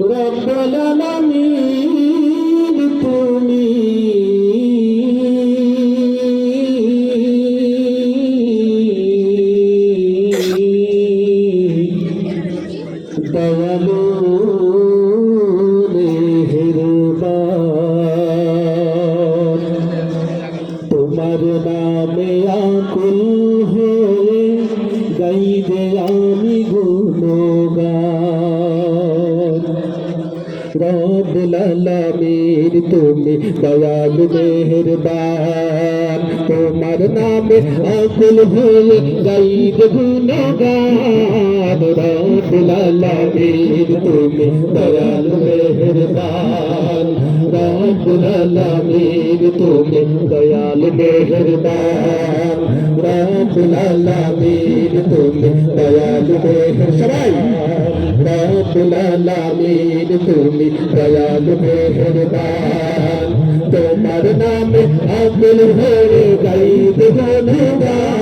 রব্বুল আলামিন তুমি দয়ালু মেহেরবান হয়ে রব্বুল আলামিন তুমি দয়ালু মেহেরবান। তোমার নামে আকুল হয়ে গাইবে গুণগান। রব্বুল আলামিন তুমি দয়ালু মেহেরবান। রব্বুল আলামিন তুমি দয়ালু মেহেরবান। রব্বুল আলামিন তুমি দয়ালু মেহের সবাই! রব্বুল আলামিন তুমি দয়াল মেহেরবান তোমার নামে আকুল হয়ে গাইব গুণগান।